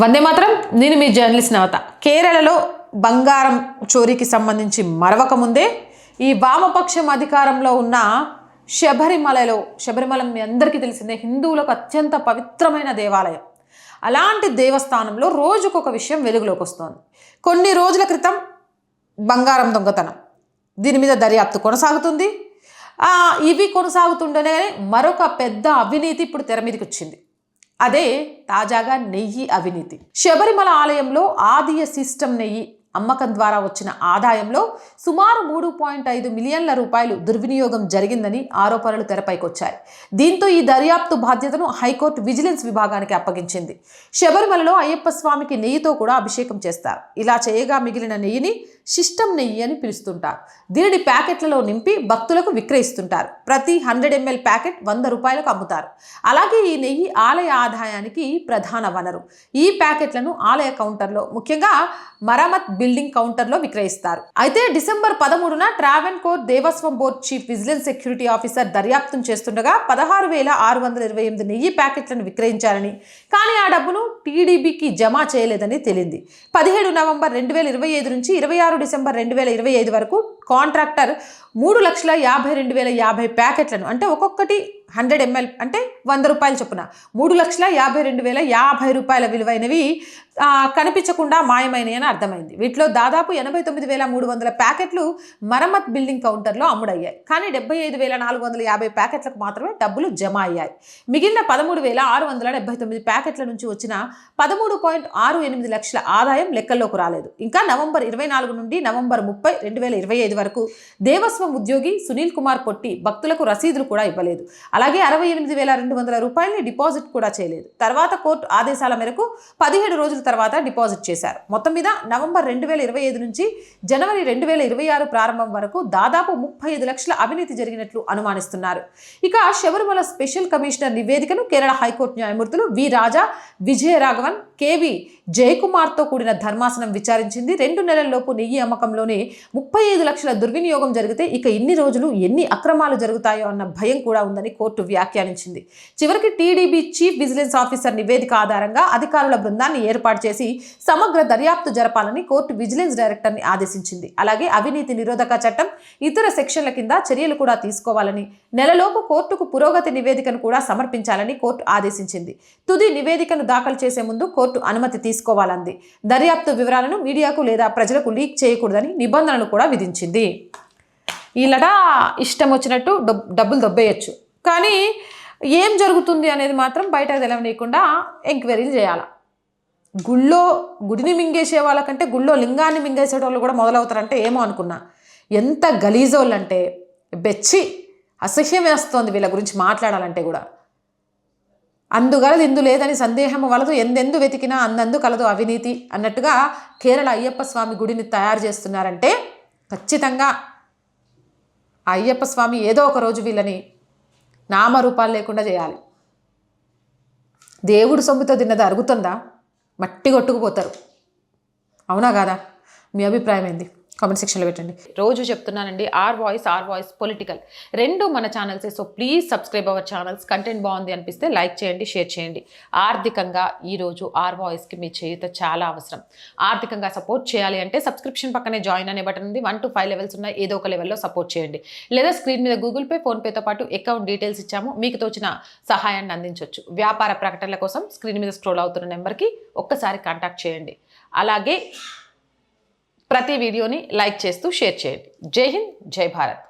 వందే మాత్రం నేను మీ జర్నలిస్ట్ నవత. కేరళలో బంగారం చోరీకి సంబంధించి మరవక ముందే ఈ వామపక్షం అధికారంలో ఉన్న శబరిమలలో శబరిమల మీ అందరికీ తెలిసిందే హిందువులకు అత్యంత పవిత్రమైన దేవాలయం. అలాంటి దేవస్థానంలో రోజుకొక విషయం వెలుగులోకి వస్తోంది. కొన్ని రోజుల క్రితం బంగారం దొంగతనం. దీని మీద దర్యాప్తు కొనసాగుతుంది. ఇవి కొనసాగుతుండనే మరొక పెద్ద అవినీతి ఇప్పుడు తెర మీదకి వచ్చింది. అదే తాజాగా నెయ్యి అవినీతి. శబరిమల ఆలయంలో ఆదియ సిస్టమ్ నెయ్యి అమ్మకం ద్వారా వచ్చిన ఆదాయంలో సుమారు మూడు పాయింట్ ఐదు మిలియన్ల రూపాయలు దుర్వినియోగం జరిగిందని ఆరోపణలు తెరపైకొచ్చాయి. దీంతో ఈ దర్యాప్తు బాధ్యతను హైకోర్టు విజిలెన్స్ విభాగానికి అప్పగించింది. శబరిమలలో అయ్యప్ప స్వామికి నెయ్యితో కూడా అభిషేకం చేస్తారు. ఇలా చేయగా మిగిలిన నెయ్యిని సిస్టమ్ నెయ్యి అని పిలుస్తుంటారు. దీనిని ప్యాకెట్లలో నింపి భక్తులకు విక్రయిస్తుంటారు. ప్రతి హండ్రెడ్ ఎంఎల్ ప్యాకెట్ వంద రూపాయలకు అమ్ముతారు. అలాగే ఈ నెయ్యి ఆలయ ఆదాయానికి ప్రధాన వనరు. ఈ ప్యాకెట్లను ఆలయ కౌంటర్లో ముఖ్యంగా మరమత్ బిల్డింగ్ కౌంటర్లో విక్రయిస్తారు. అయితే డిసెంబర్ పదమూడున Travancore Devaswom board chief vigilance security officer దర్యాప్తు చేస్తుండగా పదహారు వేల ఆరు వందల ఇరవై ఎనిమిది నెయ్యి ప్యాకెట్లను విక్రయించారని. కానీ ఆ డబ్బును టీడీబీకి జమ చేయలేదని తెలింది. పదిహేడు నవంబర్ రెండు వేల ఇరవై ఐదు నుంచి ఇరవై ఆరు డిసెంబర్ రెండు వేల ఇరవై ఐదు వరకు కాంట్రాక్టర్ మూడు లక్షల యాభై రెండు వేల యాభై ప్యాకెట్లను అంటే ఒక్కొక్కటి హండ్రెడ్ ఎంఎల్ అంటే వంద రూపాయలు చొప్పున మూడు లక్షల యాభై రెండు వేల యాభై రూపాయల విలువైనవి కనిపించకుండా మాయమైనవి అని అర్థమైంది. వీటిలో దాదాపు ఎనభై తొమ్మిది వేల మూడు వందల ప్యాకెట్లు మరమ్మత్ బిల్డింగ్ కౌంటర్లో అమ్ముడయ్యాయి. కానీ డెబ్బై ఐదు వేల నాలుగు వందల యాభై ప్యాకెట్లకు మాత్రమే డబ్బులు జమ అయ్యాయి. మిగిలిన పదమూడు వేల ఆరు వందల డెబ్బై తొమ్మిది ప్యాకెట్ల నుంచి వచ్చిన పదమూడు పాయింట్ ఆరు ఎనిమిది లక్షల ఆదాయం లెక్కల్లోకి రాలేదు. ఇంకా నవంబర్ ఇరవై నాలుగు నుండి నవంబర్ ముప్పై రెండు వేల ఇరవై ఐదు వరకు దేవస్వం ఉద్యోగి సునీల్ కుమార్ పొట్టి భక్తులకు రసీదులు కూడా ఇవ్వలేదు. అలాగే అరవై ఎనిమిది వేల రెండు వందల రూపాయలని డిపాజిట్ కూడా చేయలేదు. తర్వాత కోర్టు ఆదేశాల మేరకు పదిహేడు రోజుల తర్వాత డిపాజిట్ చేశారు. మొత్తం మీద నవంబర్ రెండు వేల ఇరవై ఐదు నుంచి జనవరి రెండు వేల ఇరవై ఆరు ప్రారంభం వరకు దాదాపు ముప్పై ఐదు లక్షల అవినీతి జరిగినట్లు అనుమానిస్తున్నారు. ఇక శబరిమల స్పెషల్ కమిషనర్ నివేదికను కేరళ హైకోర్టు న్యాయమూర్తులు వి రాజా విజయరాఘవన్ కేవి జయకుమార్తో కూడిన ధర్మాసనం విచారించింది. రెండు నెలల్లోపు నెయ్యి అమ్మకంలోనే ముప్పై ఐదు లక్షల దుర్వినియోగం జరిగితే ఇక ఇన్ని రోజులు ఎన్ని అక్రమాలు జరుగుతాయో అన్న భయం కూడా ఉందని కోర్టు వ్యాఖ్యానించింది. చివరికి టీడీబీ చీఫ్ విజిలెన్స్ ఆఫీసర్ నివేదిక ఆధారంగా అధికారుల బృందాన్ని ఏర్పాటు చేసి సమగ్ర దర్యాప్తు జరపాలని కోర్టు విజిలెన్స్ డైరెక్టర్ని ఆదేశించింది. అలాగే అవినీతి నిరోధక చట్టం ఇతర సెక్షన్ల కింద చర్యలు కూడా తీసుకోవాలని నెలలోపు కోర్టుకు పురోగతి నివేదికను కూడా సమర్పించాలని కోర్టు ఆదేశించింది. తుది నివేదికను దాఖలు చేసే ముందు కోర్టు అనుమతి తీసుకోవాలంది. దర్యాప్తు వివరాలను మీడియాకు లేదా ప్రజలకు లీక్ చేయకూడదని నిబంధనలు కూడా విధించింది. వీళ్ళట ఇష్టం వచ్చినట్టు డబ్బులు దొబ్బేయచ్చు. కానీ ఏం జరుగుతుంది అనేది మాత్రం బయటకు తెలవనీయకుండా ఎంక్వైరీలు చేయాలి. గుళ్ళో గుడిని మింగేసే వాళ్ళకంటే గుళ్ళో లింగాన్ని మింగేసే వాళ్ళు కూడా మొదలవుతారంటే ఏమో అనుకున్నా. ఎంత గలీజోళ్ళు అంటే బెచ్చి అసహ్యం వేస్తుంది వీళ్ళ గురించి మాట్లాడాలంటే కూడా. అందుగలదు ఇందు లేదని సందేహం వలదు ఎందెందు వెతికినా అందందు కలదు అవినీతి అన్నట్టుగా కేరళ అయ్యప్ప స్వామి గుడిని తయారు చేస్తున్నారంటే ఖచ్చితంగా ఆ అయ్యప్ప స్వామి ఏదో ఒక రోజు వీళ్ళని నామరూపాలు లేకుండా చేయాలి. దేవుడు సొమ్ముతో తిన్నది అరుగుతుందా? మట్టి కొట్టుకుపోతారు. అవునా కాదా? మీ అభిప్రాయం ఏంది? కామెంట్ సెక్షన్లో పెట్టండి. రోజు చెప్తున్నానండి R voice R voice political రెండు మన ఛానల్సే so please subscribe our channels content బాగుంది అనిపిస్తే లైక్ చేయండి షేర్ చేయండి. ఆర్థికంగా ఈరోజు ఆర్ వాయిస్కి మీ చేయుత చాలా అవసరం. ఆర్థికంగా సపోర్ట్ చేయాలి అంటే సబ్స్క్రిప్షన్ పక్కనే జాయిన్ అనే బటన్ ఉంది. వన్ టు ఫైవ్ లెవెల్స్ ఉన్నాయి. ఏదో ఒక లెవెల్లో సపోర్ట్ చేయండి. లేదా స్క్రీన్ మీద గూగుల్ పే ఫోన్పేతో పాటు అకౌంట్ డీటెయిల్స్ ఇచ్చాము. మీకు తోచిన సహాయాన్ని అందించవచ్చు వ్యాపార ప్రకటనల కోసం స్క్రీన్ మీద స్క్రోల్ అవుతున్న నెంబర్కి ఒక్కసారి కాంటాక్ట్ చేయండి. అలాగే ప్రతి వీడియోని లైక్ చేస్తూ షేర్ చేయండి. జై హింద్ జై భారత్.